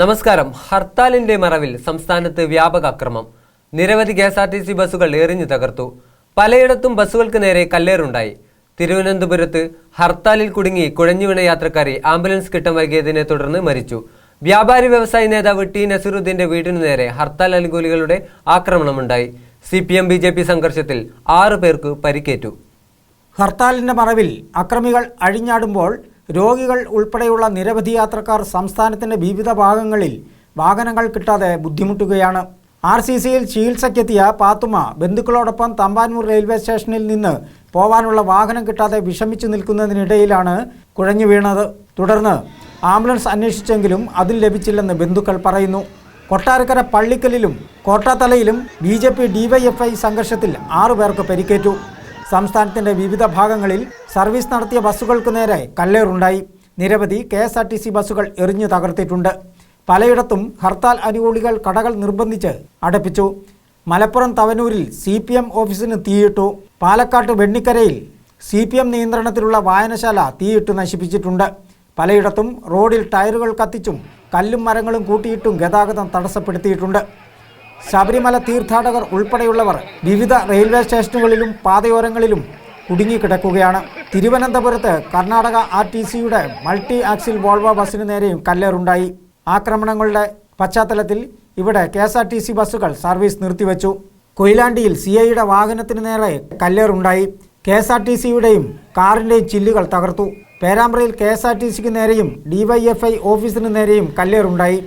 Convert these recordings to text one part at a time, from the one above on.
നമസ്കാരം. ഹർത്താലിന്റെ മറവിൽ സംസ്ഥാനത്ത് വ്യാപക അക്രമം. നിരവധി K S R T C ബസ്സുകൾ എറിഞ്ഞു തകർത്തു. പലയിടത്തും ബസ്സുകൾക്ക് നേരെ കല്ലേറുണ്ടായി. തിരുവനന്തപുരത്ത് ഹർത്താലിൽ കുടുങ്ങി കുഴഞ്ഞുവീണ യാത്രക്കാരെ ആംബുലൻസ് കിട്ടം വൈകിയതിനെ തുടർന്ന് മരിച്ചു. വ്യാപാരി വ്യവസായി നേതാവ് ടി നസീറുദ്ദീന്റെ വീടിനു നേരെ ഹർത്താൽ അനുകൂലികളുടെ ആക്രമണമുണ്ടായി. C P M B J P സംഘർഷത്തിൽ ആറു പേർക്ക് പരിക്കേറ്റു. ഹർത്താലിന്റെ മറവിൽ അക്രമികൾ അഴിഞ്ഞാടുമ്പോൾ രോഗികൾ ഉൾപ്പെടെയുള്ള നിരവധി യാത്രക്കാർ സംസ്ഥാനത്തിന്റെ വിവിധ ഭാഗങ്ങളിൽ വാഹനങ്ങൾ കിട്ടാതെ ബുദ്ധിമുട്ടുകയാണ്. ആർ സി സിയിൽ ചികിത്സയ്ക്കെത്തിയ പാത്തുമ ബന്ധുക്കളോടൊപ്പം തമ്പാനൂർ റെയിൽവേ സ്റ്റേഷനിൽ നിന്ന് പോവാനുള്ള വാഹനം കിട്ടാതെ വിഷമിച്ചു നിൽക്കുന്നതിനിടയിലാണ് കുഴഞ്ഞു വീണത്. തുടർന്ന് ആംബുലൻസ് അന്വേഷിച്ചെങ്കിലും അതിൽ ലഭിച്ചില്ലെന്ന് ബന്ധുക്കൾ പറയുന്നു. കൊട്ടാരക്കര പള്ളിക്കലിലും കോട്ടാത്തലയിലും ബി ജെ പി ഡിവൈഎഫ്ഐ സംഘർഷത്തിൽ ആറു പേർക്ക് പരിക്കേറ്റു. സംസ്ഥാനത്തിന്റെ വിവിധ ഭാഗങ്ങളിൽ സർവീസ് നടത്തിയ ബസ്സുകൾക്ക് നേരെ കല്ലേറുണ്ടായി. നിരവധി K S R T C ബസ്സുകൾ എറിഞ്ഞു തകർത്തിട്ടുണ്ട്. പലയിടത്തും ഹർത്താൽ അനുകൂലികൾ കടകൾ നിർബന്ധിച്ച് അടപ്പിച്ചു. മലപ്പുറം തവനൂരിൽ സി പി എം ഓഫീസിന് തീയിട്ടു. പാലക്കാട്ട് വെണ്ണിക്കരയിൽ സി പി എം നിയന്ത്രണത്തിലുള്ള വായനശാല തീയിട്ട് നശിപ്പിച്ചിട്ടുണ്ട്. പലയിടത്തും റോഡിൽ ടയറുകൾ കത്തിച്ചും കല്ലും മരങ്ങളും കൂട്ടിയിട്ടും ഗതാഗതം തടസ്സപ്പെടുത്തിയിട്ടുണ്ട്. ശബരിമല തീർത്ഥാടകർ ഉൾപ്പെടെയുള്ളവർ വിവിധ റെയിൽവേ സ്റ്റേഷനുകളിലും പാതയോരങ്ങളിലും കുടുങ്ങിക്കിടക്കുകയാണ്. തിരുവനന്തപുരത്ത് കർണാടക ആർ ടി സിയുടെ മൾട്ടി ആക്സിൽ വോൾവോ ബസ്സിന് നേരെയും കല്ലേറുണ്ടായി. ആക്രമണങ്ങളുടെ പശ്ചാത്തലത്തിൽ ഇവിടെ K S R T C ബസ്സുകൾ സർവീസ് നിർത്തിവെച്ചു. കൊയിലാണ്ടിയിൽ സി ഐയുടെ വാഹനത്തിന് നേരെ കല്ലേറുണ്ടായി. കെ എസ് ആർ ടി സിയുടെയും കാറിന്റെയും ചില്ലുകൾ തകർത്തു. പേരാമ്പ്രയിൽ കെ എസ് ആർ ടി സിക്ക് നേരെയും ഡിവൈഎഫ്ഐ ഓഫീസിന് നേരെയും കല്ലേറുണ്ടായി.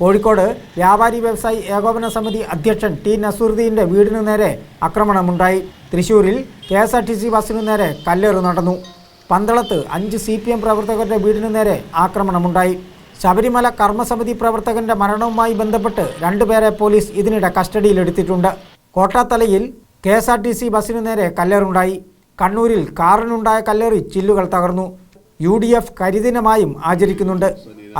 കോഴിക്കോട് വ്യാപാരി വ്യവസായി ഏകോപന സമിതി അധ്യക്ഷൻ ടി നസൂറുദ്ദീന്റെ വീടിനു നേരെ ആക്രമണമുണ്ടായി. തൃശൂരിൽ K S R T C ബസ്സിനു നേരെ കല്ലേറ് നടന്നു. പന്തളത്ത് അഞ്ച് സി പി എം പ്രവർത്തകരുടെ വീടിനു നേരെ ആക്രമണമുണ്ടായി. ശബരിമല കർമ്മസമിതി പ്രവർത്തകന്റെ മരണവുമായി ബന്ധപ്പെട്ട് രണ്ടുപേരെ പോലീസ് ഇതിനിടെ കസ്റ്റഡിയിലെടുത്തിട്ടുണ്ട്. കോട്ടാത്തലയിൽ K S R T C ബസ്സിനു നേരെ കല്ലേറുണ്ടായി. കണ്ണൂരിൽ കാറിനുണ്ടായ കല്ലേറി ചില്ലുകൾ തകർന്നു. യു ഡി എഫ് കരിദിനമായും ആചരിക്കുന്നുണ്ട്.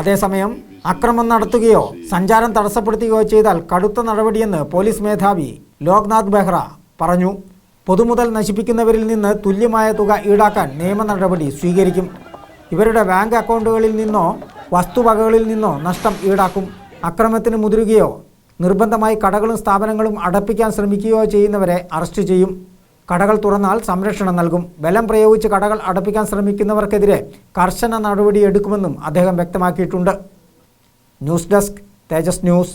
അതേസമയം അക്രമം നടത്തുകയോ സഞ്ചാരം തടസ്സപ്പെടുത്തുകയോ ചെയ്താൽ കടുത്ത നടപടിയെന്ന് പോലീസ് മേധാവി ലോക്നാഥ് ബെഹ്റ പറഞ്ഞു. പൊതുമുതൽ നശിപ്പിക്കുന്നവരിൽ നിന്ന് തുല്യമായ തുക ഈടാക്കാൻ നിയമ നടപടി സ്വീകരിക്കും. ഇവരുടെ ബാങ്ക് അക്കൗണ്ടുകളിൽ നിന്നോ വസ്തുവകകളിൽ നിന്നോ നഷ്ടം ഈടാക്കും. അക്രമത്തിന് മുതിരുകയോ നിർബന്ധമായി കടകളും സ്ഥാപനങ്ങളും അടപ്പിക്കാൻ ശ്രമിക്കുകയോ ചെയ്യുന്നവരെ അറസ്റ്റ് ചെയ്യും. കടകൾ തുറന്നാൽ സംരക്ഷണം നൽകും. ബലം പ്രയോഗിച്ച് കടകൾ അടപ്പിക്കാൻ ശ്രമിക്കുന്നവർക്കെതിരെ കർശന നടപടിയെടുക്കുമെന്നും അദ്ദേഹം വ്യക്തമാക്കിയിട്ടുണ്ട്. ന്യൂസ് ഡെസ്ക് തേജസ് ന്യൂസ്